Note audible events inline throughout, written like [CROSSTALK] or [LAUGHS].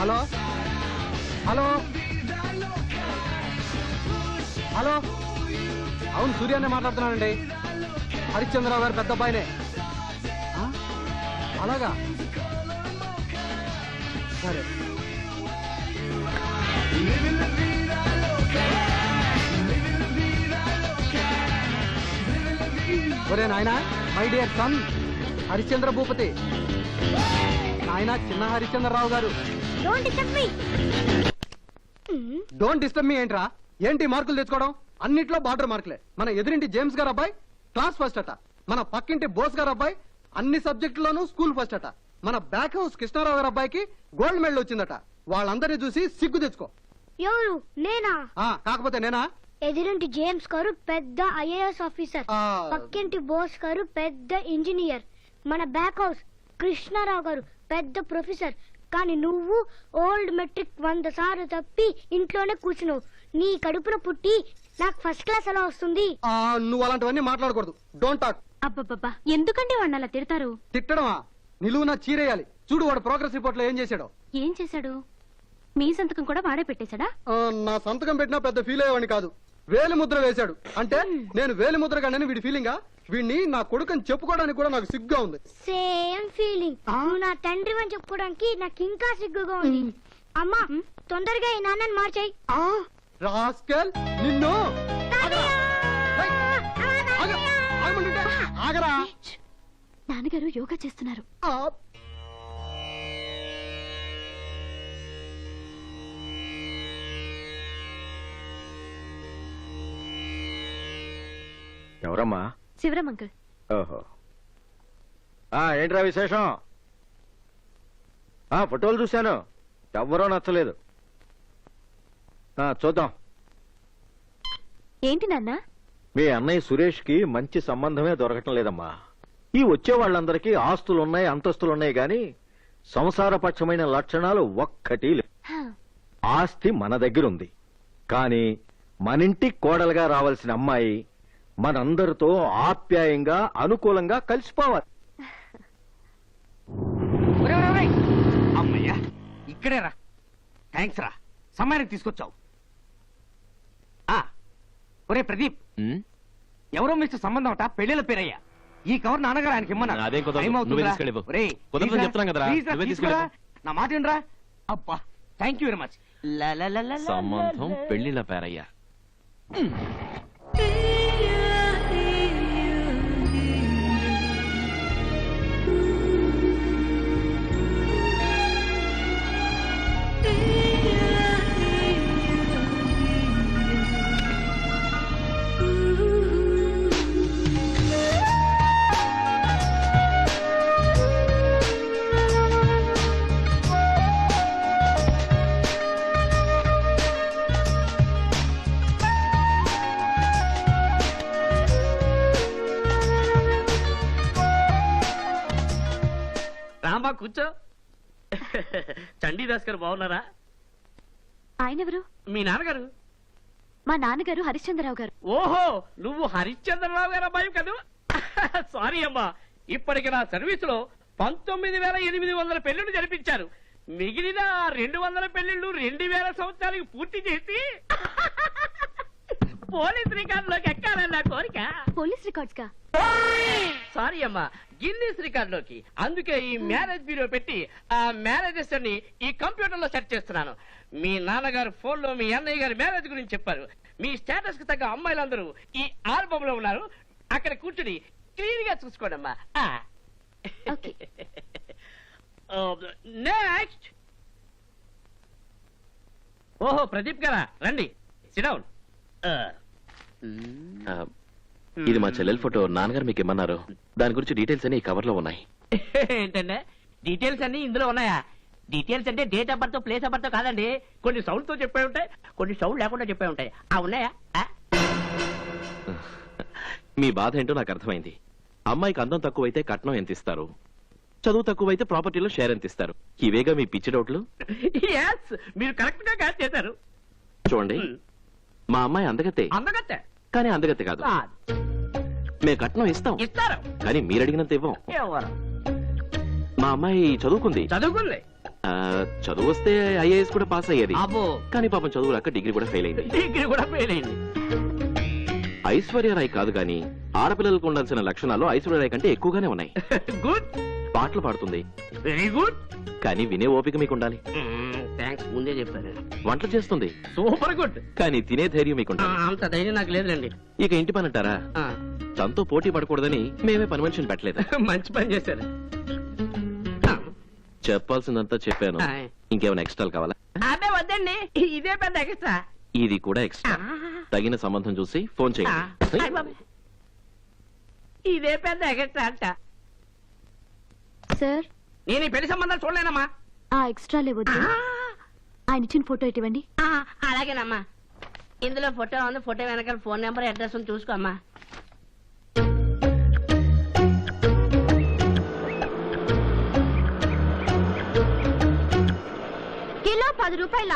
Hello? Hello? Hello? అవును సూర్యానే మాట్లాడుతున్నానండి హరిశ్చంద్రరావు గారు పెద్ద అబ్బాయినే. అలాగా? సరే. ఒరే నాయనా my dear son Harishchandra Bhupathi. నాయన చిన్న హరిశ్చంద్రరావు గారు. Don't disturb me don't disturb me ఏంట్రా? ఏంటి మార్కులు తెచ్చుకోవడం? అన్నిట్లో బార్డర్ మార్కులే. మన ఎదురింటి జేమ్స్ గారు అబ్బాయి క్లాస్ ఫస్ట్ అట. మన పక్కింటి బోస్ గారు అబ్బాయి అన్ని సబ్జెక్టుల్లోనూ స్కూల్ ఫస్ట్ అట. మన బ్యాక్ హౌస్ కృష్ణారావు గారు అబ్బాయికి గోల్డ్ మెడల్ వచ్చిందట. వాళ్ళందరినీ చూసి సిగ్గు తెచ్చుకో. ఎవరు? నేనా? ఆ కాకపోతే నేనా? ఎదురింటి జేమ్స్ గారు పెద్ద ఐఏఎస్ ఆఫీసర్. పక్కింటి బోస్ గారు పెద్ద ఇంజనీర్. మన బ్యాక్ హౌస్ కృష్ణారావు గారు. పెద్ద ప్రొఫెసర్. కానీ నువ్వు ఓల్డ్ మెట్రిక్ వంద సార్లు తప్పి ఇంట్లోనే కూర్చున్నావు. నీ కడుపున పుట్టి నాకు ఫస్ట్ క్లాస్ ఎలా వస్తుంది? ఆ, నువ్వు అలాంటివన్నీ మాట్లాడకూడదు. డోంట్ టాక్ అబ్బబ్బబ్బా ఎందుకండి వాడిని అలా తిడతారు? తిట్టడమా? నిలువున చీరేయాలి. చూడు వాడు ప్రోగ్రెస్ రిపోర్ట్లో ఏం చేశాడో. ఏం చేశాడు? మీ సంతకం కూడా వాడే పెట్టేశాడా? ఆ, నా సంతకం పెట్టినా పెద్ద ఫీల్ అయ్యేవాడిని కాదు. వేలి ముద్ర వేశాడు. అంటే నేను వేలి ముద్ర కంటే వీడి ఫీలింగా వీడిని నా కొడుకుని చెప్పుకోవడానికి కూడా నాకు సిగ్గా ఉంది. సేమ్ ఫీలింగ్ నువ్వు నా తండ్రి అని చెప్పుకోవడానికి నాకు ఇంకా సిగ్గుగా ఉంది. అమ్మా తొందరగా ఈ నాన్నని మార్చాయి. ఆ? రాస్కెల్ నిన్ను? ఆగరా. నాన్నగారు యోగా చేస్తున్నారు. ఎవరమ్మా? శివరాం అంకుల్. ఓహో. ఏంట్రా విశేషం? ఆ ఫోటోలు చూశాను. ఎవ్వరూ నచ్చలేదు. చూద్దాం. ఏంటి నాన్న? మీ అన్నయ్య సురేష్కి మంచి సంబంధమే దొరకటం లేదమ్మా. ఈ వచ్చే వాళ్ళందరికీ ఆస్తులున్నాయి అంతస్తులున్నాయి గాని సంసారపక్షమైన లక్షణాలు ఒక్కటి ఆస్తి మన దగ్గర ఉంది కానీ మనింటి కోడలుగా రావాల్సిన అమ్మాయి మనందరితో ఆప్యాయంగా అనుకూలంగా కలిసిపోవాలి. ఒరేయ్, ఒరేయ్, ఒరేయ్. అమ్మయ్యా ఇక్కడే రా. థ్యాంక్స్ రా. సమయానికి తీసుకొచ్చావు. ఆ, ఒరే ప్రదీప్. ఎవరో మిస్టర్ సంబంధం అట? పెళ్ళిల పేరయ్యా. ఈ కవర్ నాన్నగారు ఆయనకి. తీసుకెళ్ళిపో. నా మాట వినరా? అబ్బా థ్యాంక్ యూ వెరీ మచ్ సంబంధం పెళ్ళిళ్ళ పేరయ్యా. [LAUGHS] చండీదాస్ గారు బాగున్నారా? ఆయన ఎవరు? మీ నాన్నగారు? మా నాన్నగారు హరిశ్చంద్రరావు గారు. ఓహో నువ్వు హరిశ్చంద్రరావు గారు అబ్బాయి కదూ? [LAUGHS] సారీ అమ్మా ఇప్పటికి నా సర్వీస్లో పంతొమ్మిది వేల ఎనిమిది వందల పెళ్ళిళ్ళు జరిపించారు. మిగిలిన రెండు వందల పెళ్ళిళ్ళు రెండు వేల సంవత్సరాలకు పూర్తి చేసి [LAUGHS] పోలీస్ రికార్డులోకి ఎక్కాలని నా కోరిక. పోలీస్ రికార్డ్స్గా సారీ అమ్మా గిన్నీస్ రికార్డులోకి అందుకే ఈ మ్యారేజ్ బ్యూరో పెట్టి ఆ మ్యారేజెస్ అన్ని ఈ కంప్యూటర్లో సెట్ చేస్తున్నాను. మీ నాన్నగారు ఫోన్లో మీ అన్నయ్య గారి మ్యారేజ్ గురించి చెప్పారు. మీ స్టేటస్కి తగ్గ అమ్మాయిలందరూ ఈ ఆల్బమ్లో ఉన్నారు. అక్కడ కూర్చుని క్లీన్గా చూసుకోండి అమ్మా. ఓకే. [LAUGHS] నెక్స్ట్ ఓహో ప్రదీప్ గారా? రండి. సిడౌన్ ఇది మా చెల్లెల ఫోటో. నాన్నగారు మీకు ఇమ్మన్నారు. దాని గురించి డీటెయిల్స్ అన్ని కవర్లో ఉన్నాయి. ఏంటంటే డీటెయిల్స్ అన్ని ఇందులో ఉన్నాయా? డీటెయిల్స్ అంటే date of birth place of birth కాదండి. కొన్ని సౌండ్తో చెప్పే ఉంటాయి కొన్ని సౌండ్ లేకుండా చెప్పే ఉంటాయి. ఆ ఉన్నాయా? [LAUGHS] మీ బాధ ఏంటో నాకు అర్థమైంది. అమ్మాయికి అందం తక్కువైతే కట్నం ఎంత ఇస్తారు? చదువు తక్కువైతే ప్రాపర్టీలో షేర్ ఎంత ఇస్తారు? ఇవేగా మీ పిచ్చి డౌట్లు? మీరు కరెక్ట్గా క్యాచ్ చేశారు. చూడండి. మా అమ్మాయి అందగతే అందగత్తే? కానీ అందగతే కాదు. మేము కట్నం ఇస్తాం. ఇస్తారు. కానీ మీరు అడిగినంత ఇవ్వం. ఎవరు? మా అమ్మాయి చదువుకుంది. చదువుకుంది? ఆ, చదువు వస్తే ఐఏఎస్ కూడా పాస్ అయ్యేది. అబ్బో. కానీ పాపం చదువు రాక డిగ్రీ కూడా ఫెయిల్ అయింది. డిగ్రీ కూడా ఫెయిల్ అయింది. ఐశ్వర్య రాయ్ కాదు కానీ ఆడపిల్లలకు ఉండాల్సిన లక్షణాలు ఐశ్వర్య రాయ్ కంటే ఎక్కువగానే ఉన్నాయి. [LAUGHS] గుడ్. పాటలు పాడుతుంది. వెరీ గుడ్ కానీ వినే ఓపిక మీకు ఉండాలి. థ్యాంక్స్ ముందే చెప్పారు. వంటలు చేస్తుంది. సూపర్ గుడ్ కానీ తినే ధైర్యం మీకు అంత ధైర్యం నాకు లేదులేండి. ఇక ఇంటి పని అంటారా? ఆ, తనతో పోటీ పడకూడదని మేమే పని మనిషిని పెట్టలేదు. [LAUGHS] మంచి పని చేశారు. చెప్పాల్సిందంతా చెప్పాను. ఆయ్. ఇంకేమైనా ఎక్స్ట్రాలు కావాలా? అదే వద్దండి. ఇదే పెద్ద ఎక్స్ట్రా. ఇది కూడా ఎక్స్ట్రా. తగిన సంబంధం చూసి ఫోన్ చేయండి. ఇదే పెద్ద ఎక్స్ట్రా అంట. సార్? నేను ఈ పెళ్ళి సంబంధాలు చూడలేనమ్మా. ఆ ఎక్స్ట్రా లేవద్దు. ఆయన ఇచ్చిన ఫోటో ఇవ్వండి. ఆ, అలాగేనమ్మా. ఇందులో ఫోటో ఉంది ఫోటో వెనకాల ఫోన్ నెంబర్ అడ్రస్ ఉంది చూసుకోమ్మా. కిలో పది రూపాయల?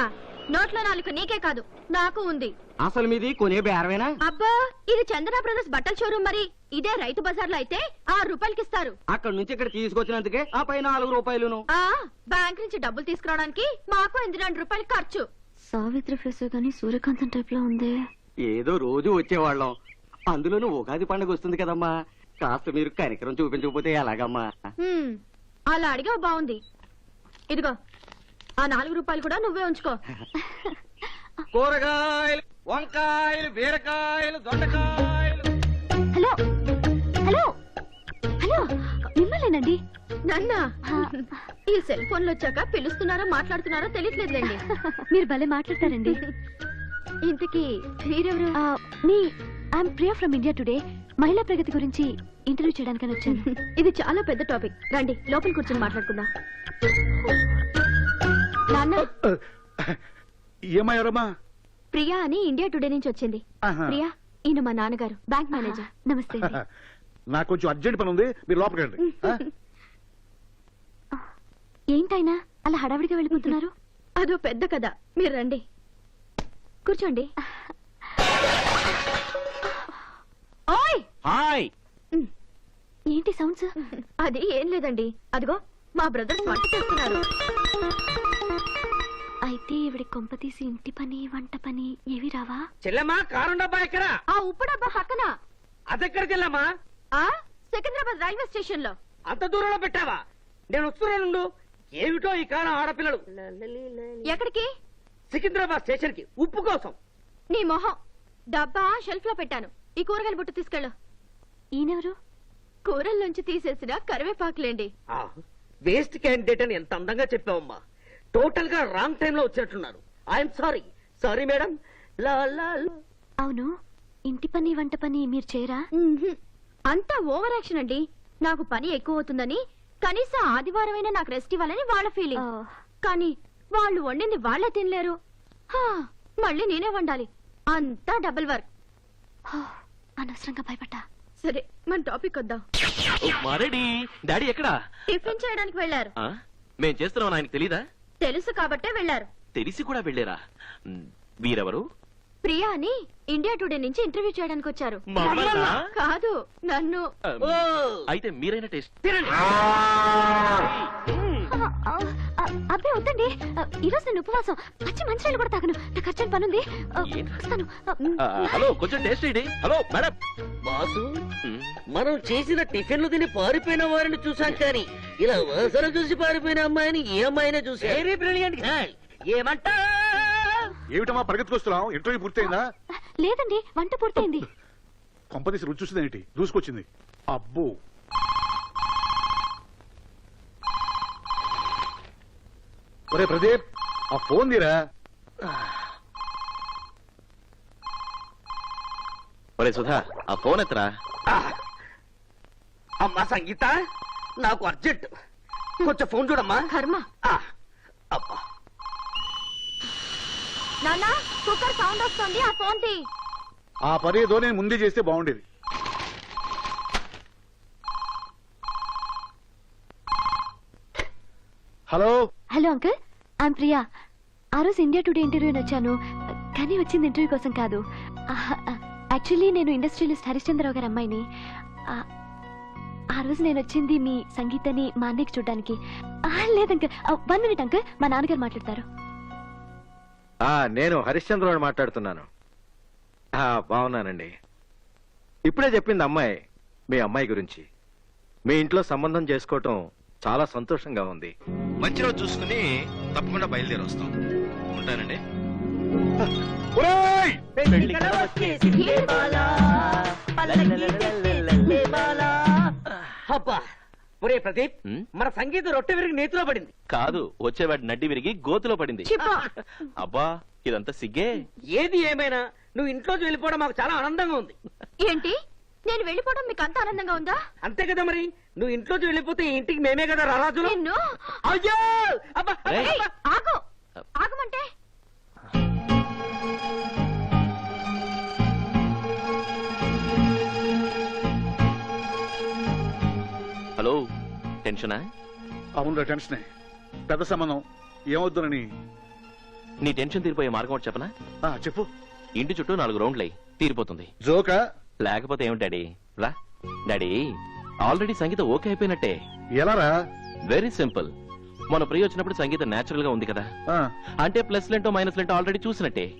నోట్లో నాలుగు నీకే కాదు నాకు ఉంది. అసలు మీది కొనే బేరమేనా? అబ్బా ఇది చందన బ్రదర్స్ బట్టల షోరూమ్ మరి. ఇదే రైతు బజార్లో అయితే ఆరు రూపాయలకి ఇస్తారు. అక్కడ నుంచి ఇక్కడ తీసుకొచ్చినందుకే ఆ పై నాలుగు రూపాయలును. ఆ బ్యాంక్ నుంచి డబ్బులు తీసుకురావడానికి మాకు ఎనిమిది రెండు రూపాయలు ఖర్చు. సావిత్రి ఫేస్ కానీ సూర్యకాంతం టైప్లో ఉంది. ఏదో రోజు వచ్చేవాళ్ళం. అందులోనూ ఉగాది పండుగ వస్తుంది కదమ్మా. కాస్త మీరు కనికరం చూపించకపోతే ఎలాగమ్మా? హ్మ్, అలా అడిగావు బాగుంది. ఇదిగో ఆ నాలుగు రూపాయలు కూడా నువ్వే ఉంచుకో. [LAUGHS] కూరగాయలు వంకాయలు బీరకాయలు దొండకాయలు. హలో హలో హలో మిమ్మల్నేనండి? నన్న? ఈ సెల్ ఫోన్లు వచ్చాక పిలుస్తున్నారో మాట్లాడుతున్నారో తెలియట్లేదులేండి. [LAUGHS] మీరు భలే మాట్లాడతారండి. [LAUGHS] ఇంతకీ మీరెవరు? Me I'm Priya from India Today. మహిళా ప్రగతి గురించి ఇంటర్వ్యూ చేయడానికి వచ్చాను. ఇది చాలా పెద్ద టాపిక్. రండి లోపల కూర్చొని మాట్లాడుకుందాం. నాన్న. ఏమయ్యారమ్మా? ప్రియా అని ఇండియా టుడే నుంచి వచ్చింది. ప్రియా ఈయన మా నాన్నగారు బ్యాంక్ మేనేజర్. నమస్తే నాకు కొంచెం అర్జెంట్ పని ఉంది మీరు లోపలికి? ఏంటైనా అలా హడావిడిగా వెళ్ళిపోతున్నారు? అదో పెద్ద కథ. మీరు రండి. కూర్చోండి. ఓయ్! హాయ్! ఏంటి సౌండ్స్? అది ఏం లేదండి. అదిగో మా బ్రదర్స్ వంట చేస్తున్నారు. అయితే ఇవిడి కొంప తీసి ఇంటి పని వంట పని ఏవి రావా? చెల్లెమ్మా కారు డబ్బా ఎక్కడ ఆ ఉప్పు డబ్బా పక్కన అదెక్కడ చెల్లెమ్మా ఆ సికింద్రాబాద్ రైల్వే స్టేషన్లో అంత దూరంలో పెట్టావా? నేను వస్తున్నాను ఏమిటో ఈ కాలం ఆడపిల్లలు. ఎక్కడికి? సికింద్రాబాద్ స్టేషన్కి ఉప్పు కోసం. నీ మొహం. డబ్బా షెల్ఫ్లో పెట్టాను. ఈ కూరగాయల బుట్ట తీసుకెళ్ళు. ఈయనెవరు? కూరల్లోంచి తీసేసిన కరివేపాకులేండి. వేస్ట్ క్యాండిడేట్ అని ఎంత అందంగా చెప్పావమ్మా. టోటల్గా రాంగ్ టైం లో వచ్చినట్టున్నారు I'm sorry. Sorry madam. La la la. అవును. ఇంటి పని వంట పని మీరు చేయరా? అంతా ఓవర్ యాక్షన్ అండి. నాకు పని ఎక్కువ అవుతుందని కనీసం ఆదివారమైనా నాకు రెస్ట్ ఇవ్వాలని వాళ్ళ ఫీలింగ్. కానీ వాళ్ళు వండింది వాళ్ళే తినలేరు. హా, మళ్ళీ నేనే వండాలి. అంతా డబుల్ వర్క్. అనవసరంగా భయపడ్డా. సరే మన టాపిక్ వద్దాం. మరెడీ డాడీ ఎక్కడా? టిఫిన్ చేయడానికి వెళ్ళారు. ఆ? మేం చేస్తున్నాం ఆయనకు తెలీదా? తెలుసు కాబట్టే వెళ్ళారు. తెలిసి కూడా వెళ్ళారా? వీరెవరు? ప్రియా అని ఇండియా టుడే నుంచి ఇంటర్వ్యూ చేయడానికి వచ్చారు. మమ్మల్నా? కాదు నన్ను. అయితే మీరైనా టేస్ట్ తినండి. అబ్బే వద్దండి. ఈరోజు నేను ఉపవాసం. పచ్చి మంచినీళ్ళు కూడా తాగను. నాకు అర్జెంట్ పని ఉంది? వస్తాను. హలో కొంచెం టేస్ట్ ఇడి హలో మేడం. బాసు మనం చేసిన టిఫిన్లు తిని పారిపోయిన వారిని చూసాం కానీ ఇలా వాసన చూసి పారిపోయిన అమ్మాయిని ఏ అమ్మాయినా చూసి వెరీ బ్రిలియంట్ ఏమంటా? ఏమిటమ్మా పరిగెత్తుకొస్తున్నాం ఇంటర్వ్యూ పూర్తయిందా? లేదండి వంట పూర్తయింది. కొంపదీసి రుచి చూసింది ఏంటి దూసుకొచ్చింది. అబ్బో. ఒరే ప్రదీప్ ఆ ఫోన్ తీరా? ఒరే సుధా ఆ ఫోన్ ఎత్తరా? అమ్మా సంగీత నాకు అర్జెంట్. కొంచెం ఫోన్ చూడమ్మా. కర్మ ఆ, అబ్బా. నాన్న కుక్కర్ సౌండ్ వస్తుంది ఆ ఫోన్ తీ. ఆ పని ఏదో నేను ముందే చేస్తే బాగుండేది. Hello? Hello uncle I'm Priya. ఆ రోజు ఇండియా టుడే ఇంటర్వ్యూ వచ్చాను. కానీ వచ్చింది ఇంటర్వ్యూ కోసం కాదు. యాక్చువల్లీ నేను ఇండస్ట్రియలిస్ట్ హరిశ్చంద్రరావు గారి అమ్మాయిని. ఆ, రోజు నేను వచ్చింది మీ సంగీతని మా అన్నయ్యకి చూడడానికి. ఆ, లేదు అంకుల్. వన్ మినిట్ అంకుల్ మా నాన్నగారు మాట్లాడతారు. నేను హరిశ్చంద్రరావు మాట్లాడుతున్నాను. బాగున్నానండి. ఇప్పుడే చెప్పింది అమ్మాయి మీ అమ్మాయి గురించి. మీ ఇంట్లో సంబంధం చేసుకోవటం చాలా సంతోషంగా ఉంది. మంచి రోజు చూసుకుని తప్పకుండా బయలుదేరి వస్తాం ఉంటానండి. అబ్బా ఒరే ప్రదీప్ మన సంగీత రొట్టె విరిగి నేతిలో పడింది కాదు వచ్చేవాడి నడ్డి విరిగి గోతులో పడింది అబ్బా ఇదంతా సిగ్గే ఏది ఏమైనా నువ్వు ఇంట్లోకి వెళ్ళిపోవడం మాకు చాలా ఆనందంగా ఉంది ఏంటి నేను వెళ్ళిపోవడం మీకు అంత ఆనందంగా ఉందా? అంతే కదా మరి. నువ్వు ఇంట్లోకి వెళ్ళిపోతే ఇంటికి మేమే కదా రారాజులు నిన్ను? అయ్యో! అబ్బా, అబ్బా, రేయ్. అబ్బా. ఆగు. ఆగమంటే? హలో టెన్షనా? అవునురా టెన్షనే. పెద్ద సంబంధం. ఏమవుతుందని నీ టెన్షన్ తీరిపోయే మార్గం ఒకటి చెప్పనా? ఆ, చెప్పు. ఇంటి చుట్టూ నాలుగు రౌండ్లై తీరిపోతుంది. జోకా? లేకపోతే ఏమిటి డాడీ? రా. డాడీ ఆల్రెడీ సంగీత ఓకే అయిపోయినట్టే. ఎలారా? వెరీ సింపుల్ మన ప్రియ వచ్చినప్పుడు సంగీతం నేచురల్గా ఉంది కదా. ఆ, అంటే ప్లస్ లెంటో మైనస్ లెంటో ఆల్రెడీ చూసినట్టే.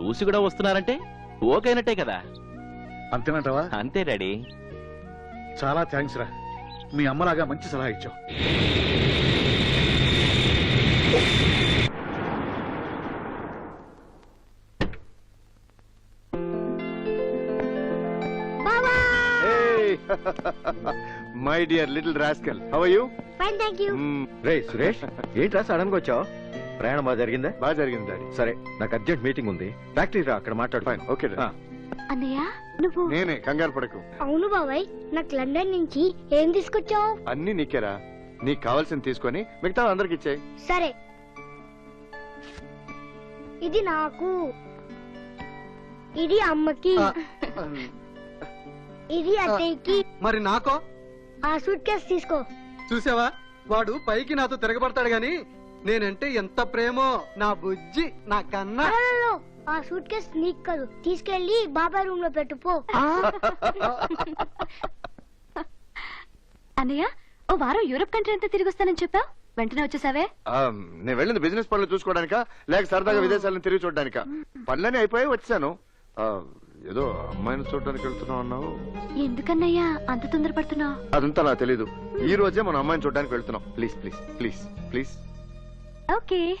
చూసి కూడా వస్తున్నారంటే ఓకే అయినట్టే కదా. అంతేనంటావా? అంతే డాడీ. చాలా థ్యాంక్స్ రా. మీ అమ్మలాగా మంచి సలహా ఇచ్చావు. My dear little rascal how you fine thank you రే సురేష్ ఏంట్రా సడన్గా వచ్చావు? ప్రయాణం బాగా జరిగిందా? బాగా జరిగింది డాడీ. సరే నాకు అర్జెంట్ మీటింగ్ ఉంది. ఫ్యాక్టరీ రా అక్కడ మాట్లాడు. Fine okay. అన్నయ్య నువ్వు నేనే కంగారు పడకు. అవును బాబాయ్ నాకు లండన్ నుంచి ఏం తీసుకొచ్చావు? అన్ని నీకేరా. నీకు కావాల్సింది తీసుకొని మిగతా అందరికి ఇచ్చాయి. సరే. ఇది నాకు. ఇది అమ్మకి. ఇది అత్తయ్యకి మరి నాకో? ఆ సూట్ కేసు తీసుకో. చూసావా? వాడు పైకి నాతో తిరగబడతాడు గాని నేనంటే ఎంత ప్రేమో నా బుజ్జి నా కన్నా. ఆ సూట్ కేసు నీకు కాదు. తీసుకెళ్ళి బాబాయ్ రూమ్లో పెట్టుపో అన్నయ్య ఓ వారం యూరోప్ కంట్రీ అంతా తిరిగి వస్తానని చెప్పావు? వెంటనే వచ్చేసావే? ఆ, నేను వెళ్ళింది బిజినెస్ పనులు చూసుకోవడానికా? లేక సరదాగా విదేశాలను తిరిగి చూడడానికా? పనులన్నీ అయిపోయి వచ్చాను. ఆ, ఏదో అమ్మాయిని చూడడానికి వెళ్తున్నావు అన్నావు. ఎందుకన్నయ్యా? అంత తొందరపడుతున్నావు. అదంతా నాకు తెలీదు. ఈ రోజే మనం అమ్మాయిని చూడడానికి వెళ్తున్నాం. Please please please please. Okay.